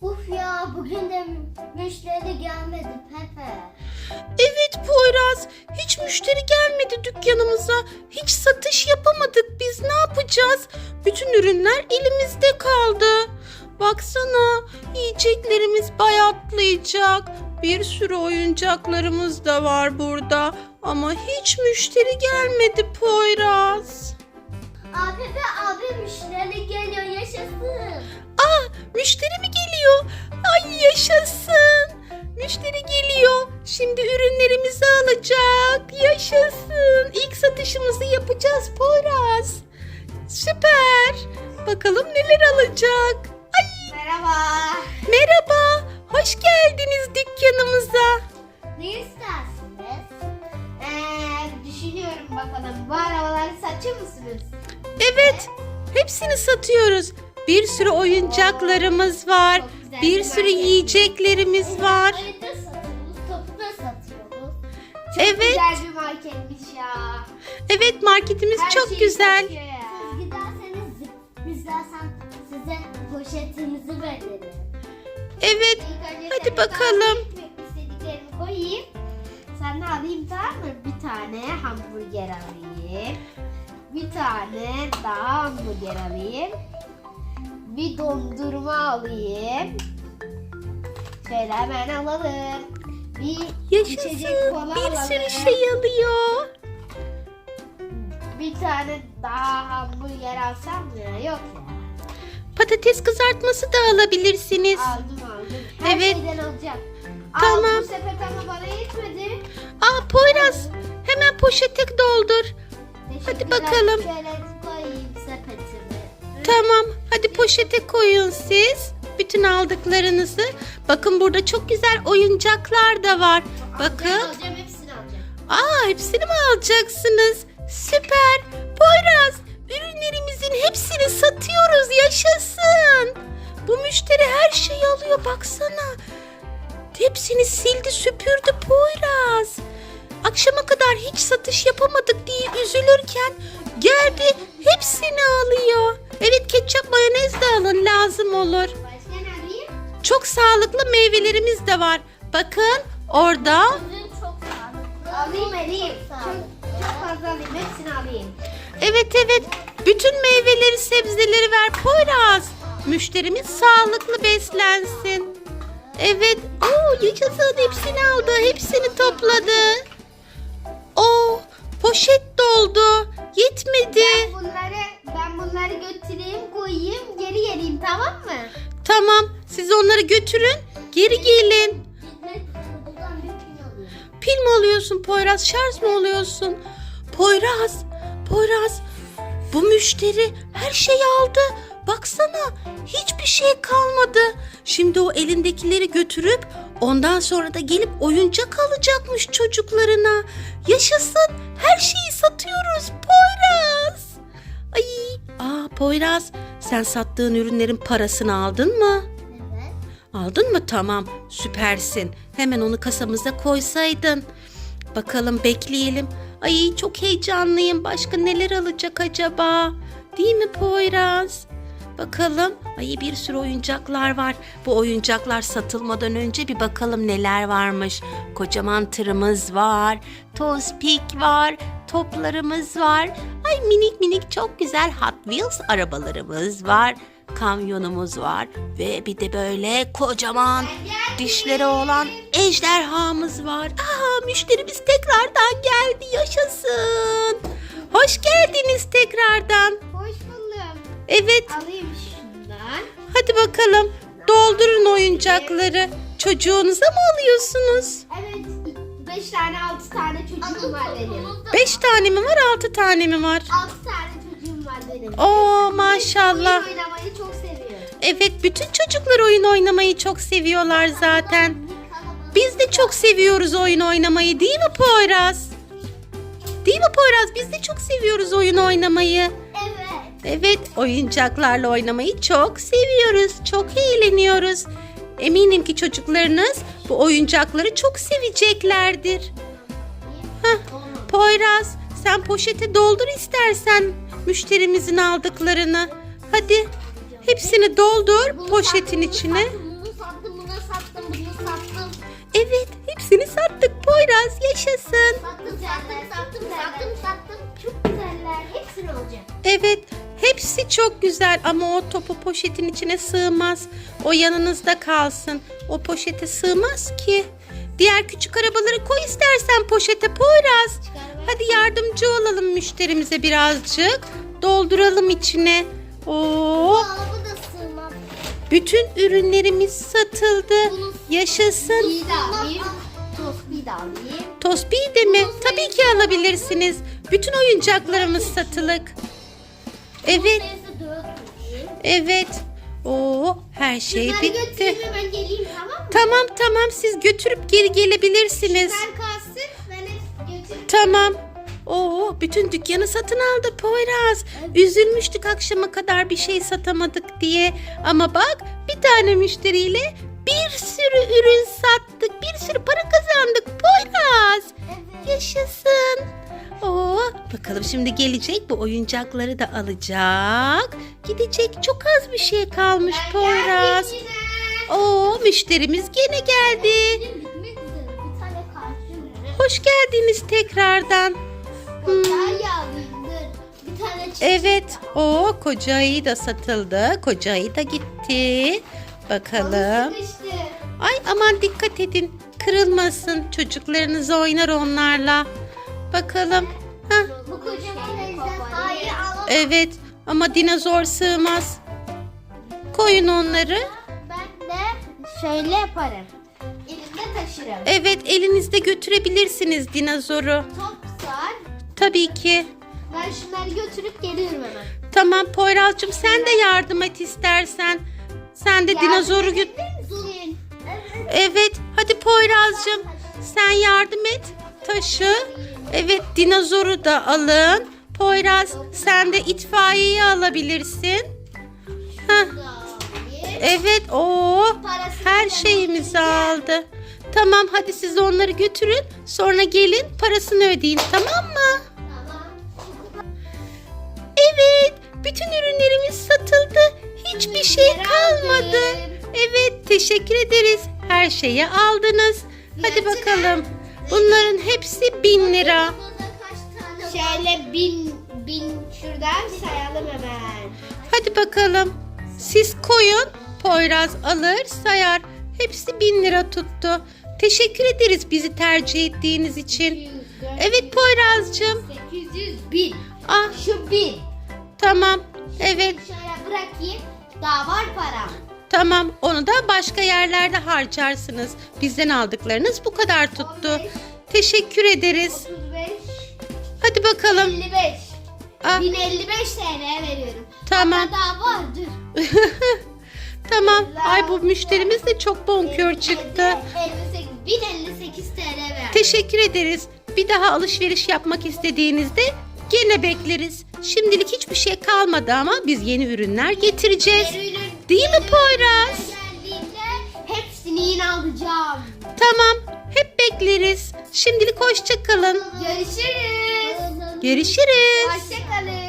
Uf ya bugün de müşteri gelmedi Pepe. Evet Poyraz, hiç müşteri gelmedi dükkanımıza. Hiç satış yapamadık. Biz ne yapacağız? Bütün ürünler elimizde kaldı. Baksana, yiyeceklerimiz bayatlayacak. Bir sürü oyuncaklarımız da var burada. Ama hiç müşteri gelmedi Poyraz. Aa Pepe abi müşteri geliyor yaşasın. Aa, müşteri mi geliyor? Ay yaşasın. Müşteri geliyor. Şimdi ürünlerimizi alacak. Yaşasın. İlk satışımızı yapacağız Poyraz. Süper. Bakalım neler alacak. Ay Merhaba. merhaba. Hoş geldiniz dükkanımıza. Ne istersiniz? Ee, düşünüyorum bakalım. Bu arabaları satıyor musunuz? Evet. Hepsini satıyoruz. Bir sürü oyuncaklarımız var. Güzel Bir sürü market. yiyeceklerimiz var. Da satıyoruz, topu da satıyoruz. Çok Evet. güzel bir marketmiş ya. Evet marketimiz Her çok şeyi güzel. satıyor ya. Siz giderseniz biz zaten size poşetinizi veririm. Evet. İlk önce Hadi senin bakalım. istediklerimi koyayım. Sen de alayım tamam mı? Bir tane hamburger alayım. Bir tane daha hamburger alayım. Bir dondurma alayım. Şöyle hemen alalım. Bir içecek Yaşasın. kola Bir alalım. sürü şey alıyor. Bir tane daha hamburger alsam mı? Yok ya. Patates kızartması da alabilirsiniz. Aldım aldım. Her Evet. şeyden alacağım. Tamam. Al, bu sepet ama bana yetmedi. Aa Poyraz hemen poşete doldur. Teşekkürler. bakalım. Şöyle koyayım sepetimi. Tamam hadi poşete koyun siz. Bütün aldıklarınızı. Bakın burada çok güzel oyuncaklar da var. Bakın. Alacağım hepsini alacağım. Aa hepsini mi alacaksınız? Süper. Poyraz ürünlerimizin hepsini satıyoruz. Yaşasın. Bu müşteri her şeyi alıyor baksana. Hepsini sildi süpürdü Poyraz. Akşama kadar hiç satış yapamadık diye üzülürken geldi hepsini alıyor. Lazım olur. Çok sağlıklı meyvelerimiz de var. Bakın orada. Alayım alayım. Çok, çok fazla alayım. Hepsini alayım. Evet evet. Bütün meyveleri, sebzeleri ver Poyraz. Müşterimiz sağlıklı beslensin. Evet. Oo, yaşasın hepsini aldı. Hepsini topladı. Oo, poşet doldu. Yetmedi. Ben bunları ben bunları götüreyim koyayım geri geleyim tamam mı? Tamam. Siz onları götürün. Geri gelin. Pil mi alıyorsun Poyraz? Şarj mı oluyorsun? Poyraz, Poyraz. Bu müşteri her şeyi aldı. Baksana hiçbir şey kalmadı. Şimdi o elindekileri götürüp ondan sonra da gelip oyuncak alacakmış çocuklarına. Yaşasın her şeyi satıyoruz Poyraz. Poyraz sen sattığın ürünlerin parasını aldın mı? Evet. Aldın mı? Tamam. Süpersin. Hemen onu kasamıza koysaydın. Bakalım bekleyelim. Ay çok heyecanlıyım. Başka neler alacak acaba? Değil mi Poyraz? Bakalım. Ay bir sürü oyuncaklar var. Bu oyuncaklar satılmadan önce bir bakalım neler varmış. Kocaman tırımız var. Tozpik var. Toplarımız var. Ay minik minik çok güzel Hot Wheels arabalarımız var. Kamyonumuz var ve bir de böyle kocaman dişleri olan ejderhamız var. Aa müşterimiz tekrardan geldi yaşasın. Hoş geldiniz tekrardan. Hoş buldum. Evet Alayım şundan. hadi bakalım doldurun oyuncakları. Çocuğunuza mı alıyorsunuz? Evet. Beş tane altı tane çocuğum var benim. Beş tane mi var altı tane mi var? Altı tane çocuğum var benim. Oo maşallah. Oyun oynamayı çok seviyorum. Evet bütün çocuklar oyun oynamayı çok seviyorlar zaten. Biz de çok seviyoruz oyun oynamayı değil mi Poyraz? Değil mi Poyraz? Biz de çok seviyoruz oyun oynamayı. Evet. Evet oyuncaklarla oynamayı çok seviyoruz. Çok eğleniyoruz. Eminim ki çocuklarınız bu oyuncakları çok seveceklerdir. Heh, Poyraz sen poşete doldur istersen müşterimizin aldıklarını. Hadi hepsini doldur poşetin içine. Evet hepsini sattık Poyraz yaşasın. Sattım, sattım, sattım, sattım, sattım. Çok güzeller. Hepsini alacağım. Evet hepsi çok güzel ama o topu poşetin içine sığmaz. O yanınızda kalsın. O poşete sığmaz ki. Diğer küçük arabaları koy istersen poşete Poyraz. Hadi yardımcı olalım müşterimize birazcık. Dolduralım içine. Oo, Araba da sığmaz. bütün ürünlerimiz satıldı. Yaşasın. Tosbiyi de mi? Tabii ki alabilirsiniz. Bütün oyuncaklarımız satılık. Evet, evet. Oo, her şey Bunları bitti. götüreyim hemen geleyim tamam mı? Tamam tamam siz götürüp geri gelebilirsiniz. Sen kalsın ben hep. Tamam. Oo, bütün dükkanı satın aldı Poyraz. Üzülmüştük akşama kadar bir şey satamadık diye. Ama bak bir tane müşteriyle bir sürü ürün sattık. Bir sürü para kazandık Poyraz. Yaşasın. Oo, bakalım şimdi gelecek bu oyuncakları da alacak. Gidecek çok az bir şey kalmış Poyraz. Oo, müşterimiz gene geldi. Hoş geldiniz tekrardan. Çiçek. Evet, o koca ayı da satıldı. Koca ayı da gitti. Bakalım. Ay aman dikkat edin. Kırılmasın. Çocuklarınız oynar onlarla. Bakalım. Hah, Bu kocaman ejder. Hayır alamam. evet ama dinozor sığmaz. Koyun onları. Ben de şöyle yaparım. Elimde taşırım. Evet elinizde götürebilirsiniz dinozoru. Top sar. Tabii ki. Ben şunları götürüp geliyorum hemen. Tamam Poyraz'cığım sen de yardım et istersen. Sen de dinozoru götür. Evet. Evet, hadi Poyraz'cığım sen yardım et. Taşı. Evet, dinozoru da alın. Poyraz sen de itfaiyeyi alabilirsin. Heh, evet, o her şeyimizi aldı. Tamam, hadi siz onları götürün. Sonra gelin parasını ödeyin, tamam mı? Evet, bütün ürünlerimiz satıldı. Hiçbir şey kalmadı. Evet, teşekkür ederiz. Her şeyi aldınız. Hadi bakalım. Bunların hepsi bin lira. Şöyle bin bin şuradan sayalım hemen. Hadi bakalım. Siz koyun. Poyraz alır, sayar. Hepsi bin lira tuttu. Teşekkür ederiz bizi tercih ettiğiniz için. Evet Poyraz'cığım. 800 bin. Ah Şu bin. tamam. Evet Şöyle bırakayım. Daha var param. Tamam. Onu da başka yerlerde harcarsınız. Bizden aldıklarınız bu kadar tuttu. Teşekkür ederiz. 35, Hadi bakalım. 55. Ah, 1055 TL veriyorum. Tamam. Hatta daha var dur. tamam. Ay bu müşterimiz de çok bonkör çıktı. 58, 1058 TL ver. Teşekkür ederiz. Bir daha alışveriş yapmak istediğinizde gene bekleriz. Şimdilik hiçbir şey kalmadı ama biz yeni ürünler getireceğiz. Ürün- Değil mi Poyraz? Geldiğinde hepsini yine alacağım. Tamam. Hep bekleriz. Şimdilik hoşça kalın. Görüşürüz. Görüşürüz. Hoşçakalın.